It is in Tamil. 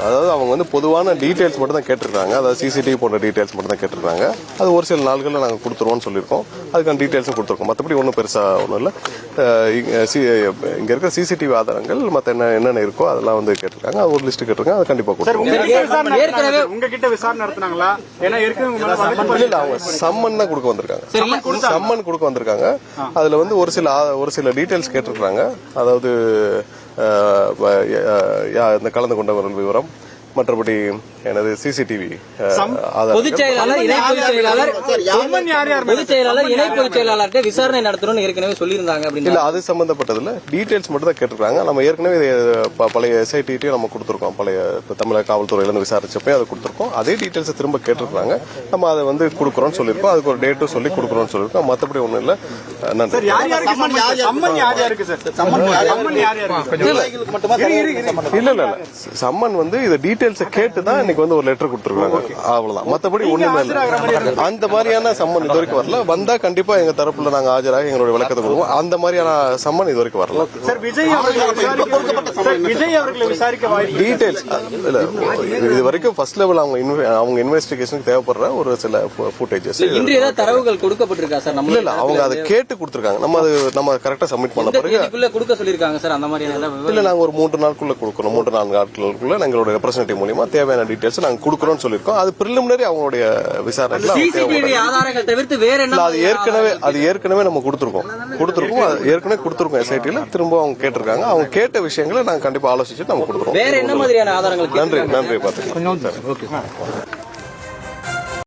அதாவது அவங்க வந்து பொதுவான டீடைல்ஸ் மட்டும் தான் கேட்டிருக்காங்க. அதாவது சிசிடிவி போன்ற டீடைல்ஸ் மட்டும் தான் கேட்டிருக்காங்க. அது ஒரு சில நாள்களில் நாங்கள் கொடுத்துருவோம்னு சொல்லியிருக்கோம். அதுக்கான டீடைல்ஸும் கொடுத்துருக்கோம். மற்றபடி ஒன்றும் பெருசாக ஒன்றும் இல்லை. இங்கே இருக்கிற சிசிடிவி ஆதாரங்கள் மற்ற என்ன என்னென்ன இருக்கோ அதெல்லாம் வந்து கேட்டிருக்காங்க. அது ஒரு லிஸ்ட் கேட்டிருக்காங்க. அது கண்டிப்பாக கொடுத்துருவோம். உங்ககிட்ட விசாரணை நடத்தினாங்களா? ஏன்னா இல்ல அவங்க சம்மன் தான் கொடுக்க வந்திருக்காங்க. சம்மன் கொடுக்க வந்திருக்காங்க. அதுல வந்து ஒரு சில ஆ- ஒரு சில டீடைல்ஸ் கேட்டிருக்காங்க அதாவது இந்த கலந்து கொண்டவர்கள் விவரம் மற்றபடி எனது சிசிடிவி பொதுச் செயலாளர் இணை பொதுச் செயலாளர் இணை பொதுச் செயலாளர்கிட்ட விசாரணை நடத்தணும்னு ஏற்கனவே சொல்லியிருந்தாங்க அப்படின்னு. இல்ல அது சம்பந்தப்பட்டதுல டீடைல்ஸ் மட்டும் தான் கேட்டிருக்காங்க. நம்ம ஏற்கனவே பழைய எஸ்ஐடியும் நம்ம கொடுத்துருக்கோம். பழைய தமிழக காவல்துறையில இருந்து விசாரிச்சப்போ அதை கொடுத்துருக்கோம். அதே டீடைல்ஸ் திரும்ப கேட்டிருக்காங்க. நம்ம அதை வந்து கொடுக்குறோம்னு சொல்லியிருக்கோம். அதுக்கு ஒரு டேட்டும் சொல்லி கொடுக்குறோம்னு சொல்லியிருக்கோம். மற்றபடி ஒண்ணும் இல்ல. நன்றி. யார் யாருக்கு சம்மன் சார்? சம்மன் யார் யாருக்கு சார்? சம்மன் யார் யாருக்கு இல்ல இல்ல இல்ல. சம்மன் வந்து இது டீடைல்ஸ் கேட்டு தான் இன்னைக்கு வந்து ஒரு லெட்டர் கொடுத்துருக்காங்க. அவ்வளவுதான். மத்தபடி ஒண்ணுமே இல்ல. அந்த மாதிரியான சம்மன் இது வரைக்கும் வரல. வந்தா கண்டிப்பா எங்க தரப்புல நாங்க ஆஜராக எங்களுடைய விளக்கத்தை கொடுப்போம். அந்த மாதிரியான சம்மன் இது வரைக்கும் வரல. சார் விஜய் அவர்களை விசாரிக்க சார், விஜய் அவர்களை விசாரிக்க வாய்ப்பு டீடைல்ஸ் இல்ல இது வரைக்கும் ஃபர்ஸ்ட் லெவல் அவங்க அவங்க இன்வெஸ்டிகேஷனுக்கு தேவைப்படுற ஒரு சில ஃபுட்டேஜஸ் இன்று ஏதாவது தரவுகள் கொடுக்கப்பட்டிருக்கா சார் நம்ம இல்ல இல்ல அவங்க அதை கேட்டு கொடுத்துருக்காங்க. நம்ம அது நம்ம கரெக்டா சப்மிட் பண்ண பிறகு கொடுக்க சொல்லியிருக்காங்க சார் அந்த விவரம் இல்ல நாங்க ஒரு மூன்று நாட்குள்ள கொடுக்கணும். மூன்று நான்கு நாட்களுக்குள்ள எங்களோட ரெப்ரஸன்டேட்டிவ் மூலியமா தேவையான டீடைல்ஸ் நாங்க கொடுக்கறோம்னு சொல்லியிருக்கோம். அது பிரிலிமினரி அவங்களுடைய. ஆதாரங்கள் தவிர்த்து வேற என்ன அது ஏற்கனவே அது ஏற்கனவே நம்ம கொடுத்துருக்கோம். கொடுத்துருக்கோம். ஏற்கனவே கொடுத்துருக்கோம் எஸ்ஐடில திரும்ப அவங்க கேட்டிருக்காங்க. அவங்க கேட்ட விஷயங்களை நாங்க கண்டிப்பா ஆலோசிச்சு நம்ம கொடுக்குறோம். வேற என்ன மாதிரியான ஆதாரங்கள் நன்றி நன்றி பாத்துக்கலாம்